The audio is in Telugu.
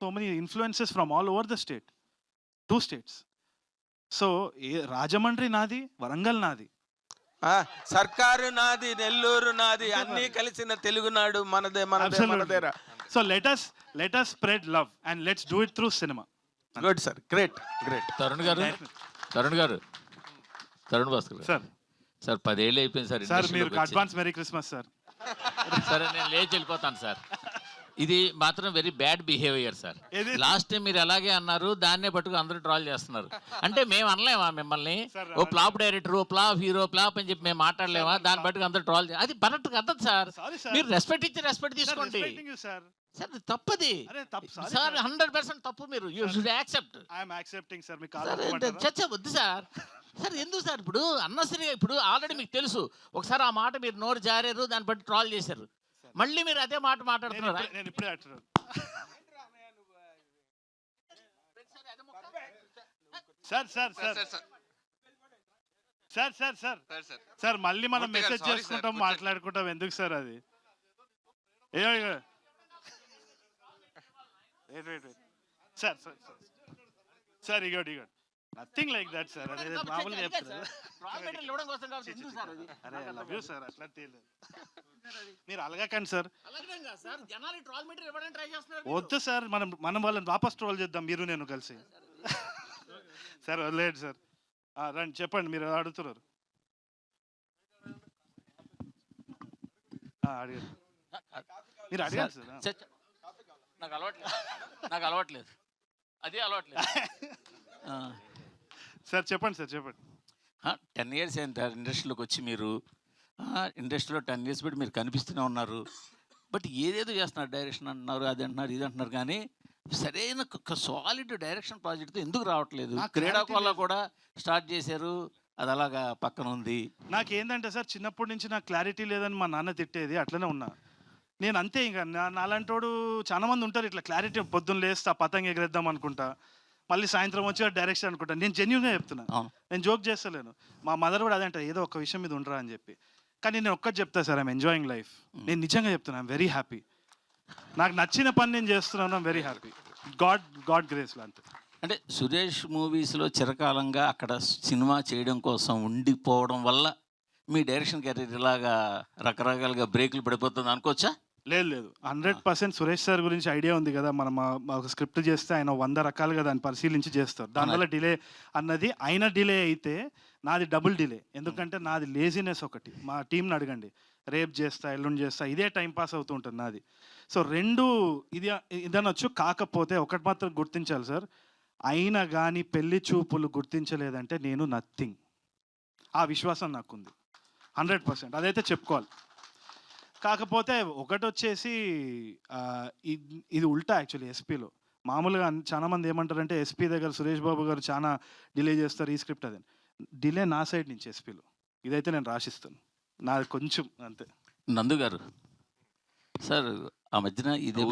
So many influences from all over the state two states so ఏ రాజమండ్రి నాది వరంగల్ నాది. ఆ, సర్కారు నాది నెల్లూరు నాది అన్ని కలిసిన తెలుగునాడు మనదే మనదే. మనదేరా. So let us let us spread love and let's do it through cinema good sir great great Tarun గారు? తరుణ్ గారు? తరుణ్ భాస్కర్ గారు? సార్ సార్ పదేళ్ళు అయిపోయింది సార్ సార్ మీరు. అడ్వాన్స్ మెరీ క్రిస్మస్ సార్ సరే నేను లేచి వెళ్ళిపోతాను సార్. ఇది మాత్రం very bad behaviour sir? Last time మీరు అలాగే అన్నారు దాన్నే పట్టుకు అందరూ ట్రాల్ చేస్తున్నారు. అంటే మేము అనలేమా మిమ్మల్ని? ఓ ప్లాప్ డైరెక్టర్ ఓ ప్లాప్ హీరో ప్లాప్ అని చెప్పి మేము మాట్లాడలేమా? దాన్ని పట్టుకు అందరూ ట్రాల్ అది కరెక్ట్ కదదు సార్ మీరు రెస్పెక్ట్ ఇచ్చి రెస్పెక్ట్ తీసుకోండి. సార్ తప్పది. సారీ హండ్రెడ్ పర్సెంట్ తప్పు మీరు. You should accept I'm accepting sir మీకు కాదు వద్దు సార్ సార్ ఎందుకు సార్ ఇప్పుడు అన్నసరిగా ఇప్పుడు ఆల్రెడీ మీకు తెలుసు. ఒకసారి ఆ మాట మీరు నోరు జారారు దాన్ని బట్టి ట్రాల్ చేశారు. మళ్ళీ మీరు అదే మాట మాట్లాడుతున్నారు. నేను ఇప్పుడే అంటున్నాను. Sir sir sir. Sir sir. Sir sir మళ్ళీ మనం మెసేజ్. చేసుకుంటాం. మాట్లాడుకుంటాం. ఎందుకు సార్ అది? ఏ సార్ సార్ సార్. సార్ ఇగోటి ఇగోటి నథింగ్ లైక్ దట్ సార్. అదే మామూలుగా చెప్తారు అరే లవ్ యూ సార్. అట్లా తెలియదు మీరు అలగకండి సార్. అలాగే కాదు సార్ జనాలు ట్రాల్ మెటీరియల్ ఇవ్వడానికి ట్రై చేస్తున్నారు వద్దు సార్ మనం మనం వాళ్ళని వాపస్ ట్రోల్ చేద్దాం మీరు నేను కలిసి. సార్ వదిలేడు సార్ ఆ, రండి చెప్పండి మీరు అడుగుతున్నారు. అడిగారు మీరు అడిగారు సార్ ఆ. చ- చ- నాకు అలవాట్లేదు. నాకు అలవాట్లేదు. అదే అలవాట్లేదు. సార్ చెప్పండి సార్ చెప్పండి. టెన్ ఇయర్స్ అయింది సార్ ఇండస్ట్రీలోకి వచ్చి మీరు ఇండస్ట్రీలో టెన్ ఇయర్స్ బట్టి మీరు కనిపిస్తూనే ఉన్నారు. బట్ ఏదేదో చేస్తున్నారు డైరెక్షన్ అంటున్నారు అది అంటున్నారు ఇది అంటున్నారు కానీ సరైన సాలిడ్ డైరెక్షన్ ప్రాజెక్ట్తో ఎందుకు రావట్లేదు? క్రీడాకోళ్ళ కూడా స్టార్ట్ చేశారు అది అలాగా పక్కన ఉంది. నాకు ఏంటంటే సార్ చిన్నప్పటి నుంచి నాకు క్లారిటీ లేదని మా నాన్న తిట్టేది అట్లనే ఉన్నా. నేను అంతే ఇంకా నాలాంటోడు చాలా మంది ఉంటారు ఇట్లా క్లారిటీ పొద్దున్న లేస్తే ఆ పతంగ ఎగరేద్దాం అనుకుంటా మళ్ళీ సాయంత్రం వచ్చి డైరెక్షన్ అనుకుంటా. నేను జెన్యున్గా చెప్తున్నా. అవును. నేను జోక్ చేస్తలేను. మా మదర్ కూడా అదే అంటారు ఏదో ఒక విషయం మీద ఉండరా అని చెప్పి. కానీ నేను ఒక్కటి చెప్తా సార్ ఐమ్ ఎంజాయింగ్ లైఫ్ నేను నిజంగా చెప్తున్నా ఐమ్ వెరీ హ్యాపీ నాకు నచ్చిన పని నేను చేస్తున్నాను I'm very happy god god గ్రేస్లో అంతే. అంటే సురేష్ మూవీస్లో చిరకాలంగా అక్కడ సినిమా చేయడం కోసం ఉండిపోవడం వల్ల మీ డైరెక్షన్ కెరీర్ ఇలాగా రకరకాలుగా బ్రేకులు పడిపోతుంది అనుకోవచ్చా? లేదు లేదు. హండ్రెడ్ పర్సెంట్ సురేష్ సార్ గురించి ఐడియా ఉంది కదా మనం ఒక స్క్రిప్ట్ చేస్తే ఆయన వంద రకాలుగా దాన్ని పరిశీలించి చేస్తారు. దానివల్ల డిలే అన్నది అయిన డిలే అయితే నాది డబుల్ డిలే. ఎందుకంటే నాది లేజినెస్ ఒకటి. మా టీంని అడగండి. రేపు చేస్తా ఎల్లుండి చేస్తా ఇదే టైం పాస్ అవుతూ ఉంటుంది నాది. సో రెండు ఇది ఇదనొచ్చు. కాకపోతే ఒకటి మాత్రం గుర్తించాలి సార్. అయినా కానీ పెళ్ళి చూపులు గుర్తించలేదంటే నేను నథింగ్ ఆ విశ్వాసం నాకుంది. Hundred percent. అదైతే చెప్పుకోవాలి. కాకపోతే ఒకటి వచ్చేసి ఇద్- ఉల్టా యాక్చువల్లీ ఎస్పీలో మామూలుగా అన్- చాలా మంది ఏమంటారంటే ఎస్పీ దగ్గర సురేష్ బాబు గారు చాలా డిలే చేస్తారు ఈ స్క్రిప్ట్ అదే డిలే నా సైడ్ నుంచి ఎస్పీలో ఇదైతే నేను రాసిస్తాను. నాది కొంచెం అంతే. నందు గారు. సార్ ఆ మధ్యన ఇది